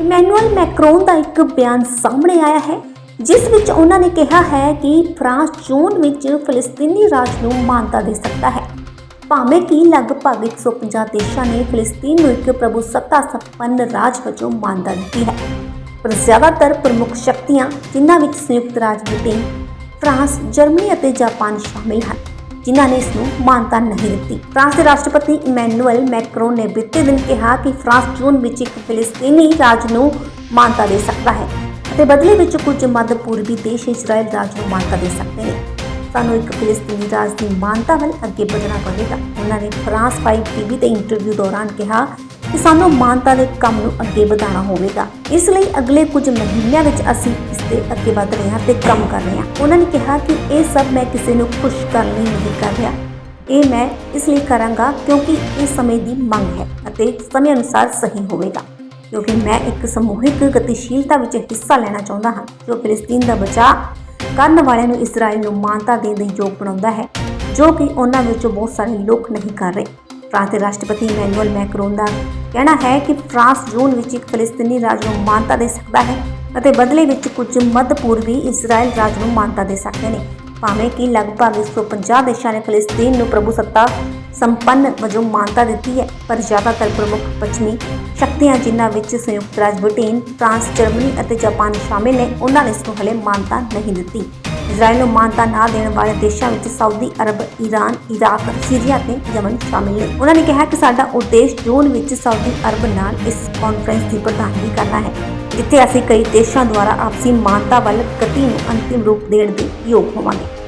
Emmanuel Macron ਦਾ ਇੱਕ ਬਿਆਨ ਸਾਹਮਣੇ ਆਇਆ ਹੈ, ਜਿਸ ਵਿੱਚ ਉਹਨਾਂ ਨੇ ਕਿਹਾ ਹੈ ਕਿ ਫਰਾਂਸ ਜੂਨ ਵਿੱਚ ਫਲਸਤੀਨੀ ਰਾਜ ਨੂੰ ਮਾਨਤਾ ਦੇ ਸਕਦਾ ਹੈ। ਭਾਵੇਂ ਕਿ ਲਗਭਗ 150 ਦੇਸ਼ਾਂ ਨੇ ਫਲਸਤੀਨ ਨੂੰ ਇੱਕ ਪ੍ਰਭੂ ਸੱਤਾ ਸੰਪੰਨ ਰਾਜ ਵਜੋਂ ਮਾਨਤਾ ਦਿੱਤੀ ਹੈ, ਪਰ ਜ਼ਿਆਦਾਤਰ ਪ੍ਰਮੁੱਖ ਸ਼ਕਤੀਆਂ ਜਿਨ੍ਹਾਂ ਵਿੱਚ ਸੰਯੁਕਤ ਰਾਜ ਬ੍ਰਿਟੇਨ, ਫਰਾਂਸ, ਜਰਮਨੀ ਅਤੇ ਜਾਪਾਨ ਸ਼ਾਮਿਲ ਹਨ। ਜਿਨ੍ਹਾਂ ਨੇ ਇਸ ਨੂੰ ਮਾਨਤਾ ਨਹੀਂ ਦਿੱਤੀ। ਫਰਾਂਸ ਦੇ ਰਾਸ਼ਟਰਪਤੀ ਇਮੈਨੂਅਲ ਮੈਕਰੋਨ ਨੇ ਬੀਤੇ ਦਿਨ ਕਿਹਾ ਕਿ ਫਰਾਂਸ ਜੂਨ ਵਿੱਚ ਇੱਕ ਫਿਲਿਸਤੀਨੀ ਰਾਜ ਨੂੰ ਮਾਨਤਾ ਦੇ ਸਕਦਾ ਹੈ ਅਤੇ ਬਦਲੇ ਵਿੱਚ ਕੁਝ ਮੱਧ ਪੂਰਬੀ ਦੇਸ਼ ਇਜ਼ਰਾਈਲ ਰਾਜ ਨੂੰ ਮਾਨਤਾ ਦੇ ਸਕਦੇ ਨੇ। ਸਾਨੂੰ ਇੱਕ ਫਿਲਿਸਤੀਨੀ ਰਾਜ ਦੀ ਮਾਨਤਾ ਵੱਲ ਅੱਗੇ ਵਧਣਾ ਪਵੇਗਾ। ਉਹਨਾਂ ਨੇ ਫਰਾਂਸ 5 ਟੀਵੀ ਤੇ ਇੰਟਰਵਿਊ ਦੌਰਾਨ ਕਿਹਾ ਕਿ ਸਾਨੂੰ ਮਾਨਤਾ ਦੇ ਕੰਮ ਨੂੰ ਅੱਗੇ ਵਧਾਉਣਾ ਹੋਵੇਗਾ। ਇਸ ਲਈ ਅਗਲੇ ਕੁਝ ਮਹੀਨਿਆਂ ਵਿੱਚ ਅਸੀਂ ਇਸ ਦੇ ਅੱਗੇ ਵਧ ਰਹੇ ਹਾਂ ਤੇ ਕੰਮ ਕਰ ਰਹੇ ਹਾਂ। ਉਹਨਾਂ ਨੇ ਕਿਹਾ ਕਿ ਇਹ ਸਭ ਮੈਂ ਕਿਸੇ ਨੂੰ ਖੁਸ਼ ਕਰਨ ਲਈ ਨਹੀਂ ਕਰ ਰਿਹਾ। ਇਹ ਮੈਂ ਇਸ ਲਈ ਕਰਾਂਗਾ ਕਿਉਂਕਿ ਇਹ ਸਮੇਂ ਦੀ ਮੰਗ ਹੈ ਅਤੇ ਸਮੇਂ ਅਨੁਸਾਰ ਸਹੀ ਹੋਵੇਗਾ। ਕਿਉਂਕਿ ਮੈਂ ਇੱਕ ਸਮੂਹਿਕ ਗਤੀਸ਼ੀਲਤਾ ਵਿੱਚ ਹਿੱਸਾ ਲੈਣਾ ਚਾਹੁੰਦਾ ਹਾਂ, ਜੋ ਫਿਲਿਸਤੀਨ ਦਾ ਬਚਾਅ ਕਰਨ ਵਾਲਿਆਂ ਨੂੰ ਇਜ਼ਰਾਈਲ ਨੂੰ ਮਾਨਤਾ ਦੇਣ ਦੇ ਯੋਗ ਬਣਾਉਂਦਾ ਹੈ, ਜੋ ਕਿ ਉਹਨਾਂ ਵਿੱਚੋਂ ਬਹੁਤ ਸਾਰੇ ਲੋਕ ਨਹੀਂ ਕਰ ਰਹੇ। ਫਰਾਂਸ ਦੇ ਰਾਸ਼ਟਰਪਤੀ ਇਮੈਨੂਅਲ ਮੈਕਰੋਨ ਦਾ ਕਹਿਣਾ ਹੈ ਕਿ ਫਰਾਂਸ ਜੂਨ ਵਿੱਚ ਇੱਕ ਫਲਸਤੀਨੀ ਰਾਜ ਨੂੰ ਮਾਨਤਾ ਦੇ ਸਕਦਾ ਹੈ ਅਤੇ ਬਦਲੇ ਵਿੱਚ ਕੁਝ ਮੱਧ ਪੂਰਬੀ ਇਜ਼ਰਾਈਲ ਰਾਜ ਨੂੰ ਮਾਨਤਾ ਦੇ ਸਕਦੇ ਨੇ। ਭਾਵੇਂ ਕਿ ਲਗਭਗ 150 ਦੇਸ਼ਾਂ ਨੇ ਫਲਸਤੀਨ ਨੂੰ ਪ੍ਰਭੂ ਸੱਤਾ ਸੰਪੰਨ ਵਜੋਂ ਮਾਨਤਾ ਦਿੱਤੀ ਹੈ ਪਰ ਜ਼ਿਆਦਾਤਰ ਪ੍ਰਮੁੱਖ ਪੱਛਮੀ ਸ਼ਕਤੀਆਂ ਜਿਨ੍ਹਾਂ ਵਿੱਚ ਸੰਯੁਕਤ ਰਾਜ ਬ੍ਰਿਟੇਨ ਫਰਾਂਸ ਜਰਮਨੀ ਅਤੇ ਜਾਪਾਨ ਸ਼ਾਮਿਲ ਨੇ ਉਹਨਾਂ ਨੇ ਇਸ ਨੂੰ ਹਲੇ ਮਾਨਤਾ ਨਹੀਂ ਦਿੱਤੀ ਇਜ਼ਰਾਈਲ ਨੂੰ ਮਾਨਤਾ ਨਾ ਦੇਣ ਵਾਲੇ ਦੇਸ਼ਾਂ ਵਿੱਚ Saudi Arab, Iran, Iraq, Syria ਤੇ ਯਮਨ ਸ਼ਾਮਿਲ ਨੇ। ਉਹਨਾਂ ਨੇ ਕਿਹਾ ਕਿ ਸਾਡਾ ਉਦੇਸ਼ ਜੂਨ ਵਿੱਚ ਸਾਊਦੀ ਅਰਬ ਨਾਲ ਇਸ ਕਾਨਫਰੰਸ ਦੀ ਪ੍ਰਧਾਨਗੀ ਕਰਨਾ ਹੈ ਜਿੱਥੇ ਅਸੀਂ ਕਈ ਦੇਸ਼ਾਂ ਦੁਆਰਾ ਆਪਸੀ ਮਾਨਤਾ ਵੱਲ ਗਤੀ ਨੂੰ ਅੰਤਿਮ ਰੂਪ ਦੇਣ ਦੇ ਯੋਗ ਹੋਵਾਂਗੇ